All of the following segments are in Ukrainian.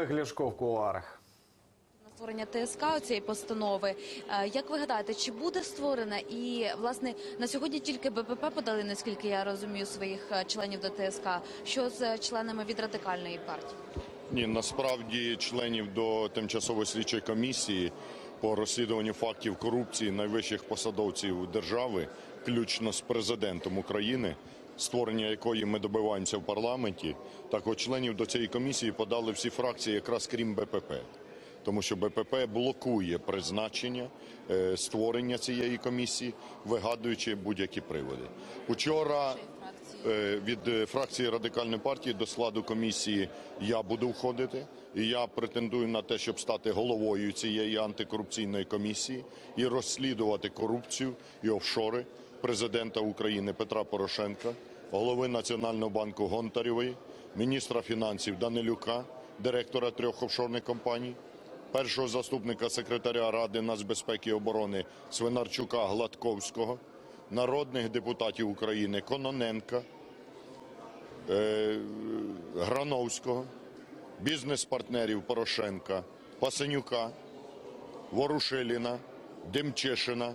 Олег Ляшко в кулуарах. на створення ТСК цієї постанови. Е, Як ви гадаєте, чи буде створена? І власне на сьогодні тільки БПП подали, наскільки я розумію, своїх е, членів до ТСК. Що з членами від радикальної партії? Ні, насправді членів до тимчасової слідчої комісії по розслідуванню фактів корупції найвищих посадовців держави, включно з президентом України, створення якої ми добиваємося в парламенті, так от членів до цієї комісії подали всі фракції, якраз крім БПП. Тому що БПП блокує призначення е, створення цієї комісії, вигадуючи будь-які приводи. Учора Е, від е, фракції радикальної партії до складу комісії я буду входити. І я претендую на те, щоб стати головою цієї антикорупційної комісії і розслідувати корупцію і офшори президента України Петра Порошенка, голови Національного банку Гонтарєвої, міністра фінансів Данилюка, директора трьох офшорних компаній, першого заступника секретаря Ради нацбезпеки і оборони Свинарчука Гладковського, народних депутатів України Кононенка, е, Грановського, бізнес-партнерів Порошенка, Пасенюка, Ворушиліна, Демчешина.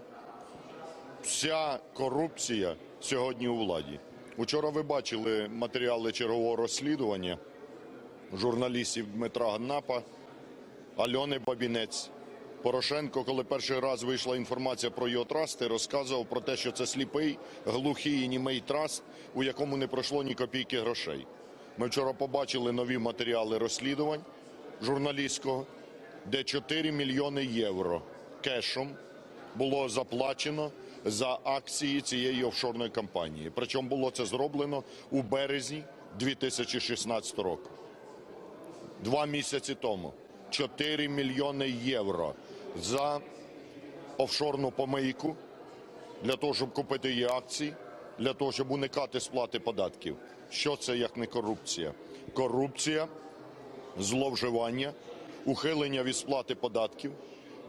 Вся корупція сьогодні у владі. Учора ви бачили матеріали чергового розслідування журналістів Дмитра Ганнапа, Альони Бабінець. Порошенко, коли перший раз вийшла інформація про його трасти, розказував про те, що це сліпий, глухий і німий траст, у якому не пройшло ні копійки грошей. Ми вчора побачили нові матеріали розслідувань журналістського, де 4 мільйони євро кешом було заплачено за акції цієї офшорної компанії. Причому було це зроблено у березні 2016 року. Два місяці тому 4 мільйони євро за офшорну помийку для того, щоб купити її акції, для того, щоб уникати сплати податків. Що це як не корупція? Корупція, зловживання, ухилення від сплати податків.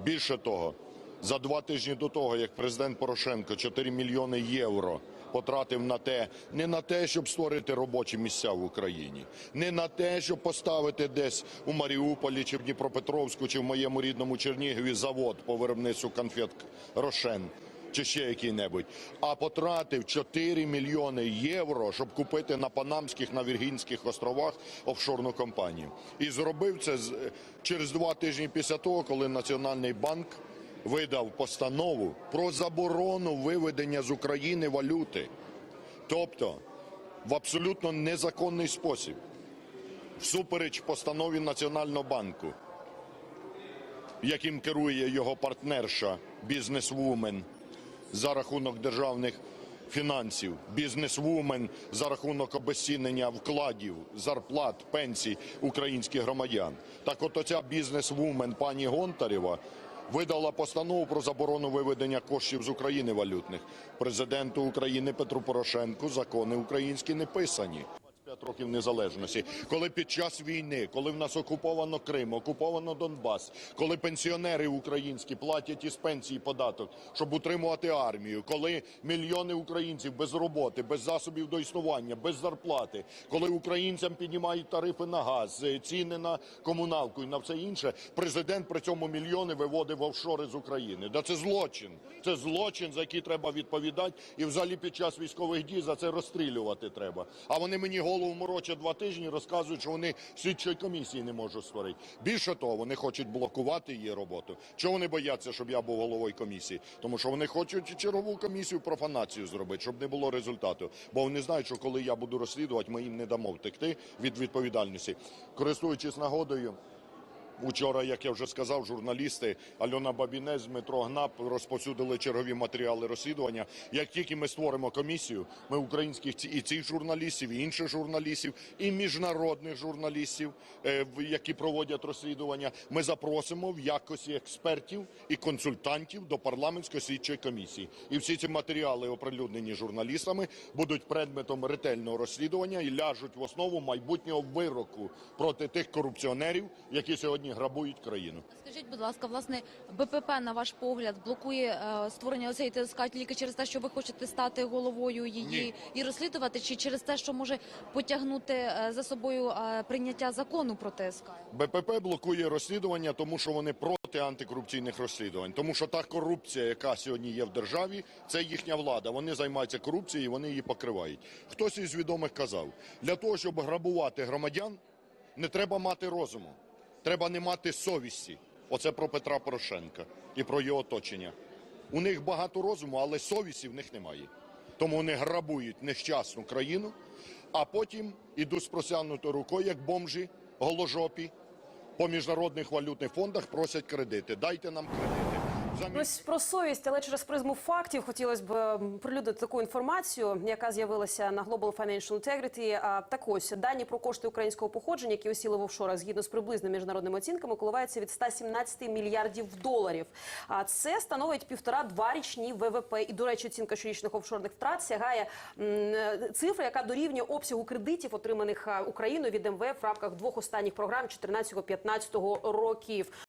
Більше того, за два тижні до того, як президент Порошенко 4 мільйони євро потратив на те, не на те, щоб створити робочі місця в Україні, не на те, щоб поставити десь у Маріуполі чи в Дніпропетровську, чи в моєму рідному Чернігові завод по виробництву конфет Рошен. Чи ще який-небудь, а потратив 4 мільйони євро, щоб купити на Панамських на Віргінських островах офшорну компанію. І зробив це через два тижні після того, коли Національний банк видав постанову про заборону виведення з України валюти. Тобто в абсолютно незаконний спосіб, всупереч постанові Національного банку, яким керує його партнерша, бізнесвумен, за рахунок державних фінансів, бізнесвумен за рахунок обезцінення вкладів, зарплат, пенсій українських громадян. Так от оця бізнесвумен пані Гонтарєва видала постанову про заборону виведення коштів з України валютних. Президенту України Петру Порошенку закони українські не писані. 25 років незалежності, коли під час війни, коли в нас окуповано Крим, окуповано Донбас, коли пенсіонери українські платять із пенсії податок, щоб утримувати армію, коли мільйони українців без роботи, без засобів до існування, без зарплати, коли українцям піднімають тарифи на газ, е, ціни на комуналку і на все інше, президент при цьому мільйони виводив офшори з України. Да це злочин. Це злочин, за який треба відповідати, і взагалі під час військових дій за це розстрілювати треба. А вони мені голову морочать два тижні, розказують, що вони слідчої комісії не можуть створити. Більше того, вони хочуть блокувати її роботу. Чого вони бояться, щоб я був головою комісії? Тому що вони хочуть чергову комісію профанацію зробити, щоб не було результату. Бо вони знають, що коли я буду розслідувати, ми їм не дамо втекти від відповідальності. Користуючись нагодою. Учора, як я вже сказав, журналісти Альона Бабінець, Дмитро Гнап розповсюдили чергові матеріали розслідування. Як тільки ми створимо комісію, ми українських і цих журналістів, і інших журналістів, і міжнародних журналістів, е, які проводять розслідування, ми запросимо в якості експертів і консультантів до парламентської слідчої комісії. І всі ці матеріали, оприлюднені журналістами, будуть предметом ретельного розслідування і ляжуть в основу майбутнього вироку проти тих корупціонерів, які сьогодні сьогодні грабують країну. Скажіть, будь ласка, власне, БПП, на ваш погляд, блокує е, створення оцеї ТСК тільки через те, що ви хочете стати головою її Ні. і розслідувати, чи через те, що може потягнути е, за собою е, прийняття закону про ТСК? БПП блокує розслідування, тому що вони проти антикорупційних розслідувань. Тому що та корупція, яка сьогодні є в державі, це їхня влада. Вони займаються корупцією, і вони її покривають. Хтось із відомих казав, для того, щоб грабувати громадян, не треба мати розуму, треба не мати совісті. Оце про Петра Порошенка і про його оточення. У них багато розуму, але совісті в них немає. Тому вони грабують нещасну країну, а потім ідуть з просягнутою рукою, як бомжі голожопі, по міжнародних валютних фондах просять кредити. Дайте нам кредити. Ось про совість, але через призму фактів хотілося б ем, прилюдити таку інформацію, яка з'явилася на Global Financial Integrity. А, Так ось дані про кошти українського походження, які осіли в офшорах згідно з приблизними міжнародними оцінками, коливаються від 117 мільярдів доларів. А це становить півтора-два річні ВВП. І до речі, оцінка щорічних офшорних втрат сягає е, цифри, яка дорівнює обсягу кредитів, отриманих Україною від МВФ в рамках двох останніх програм 14-15 років.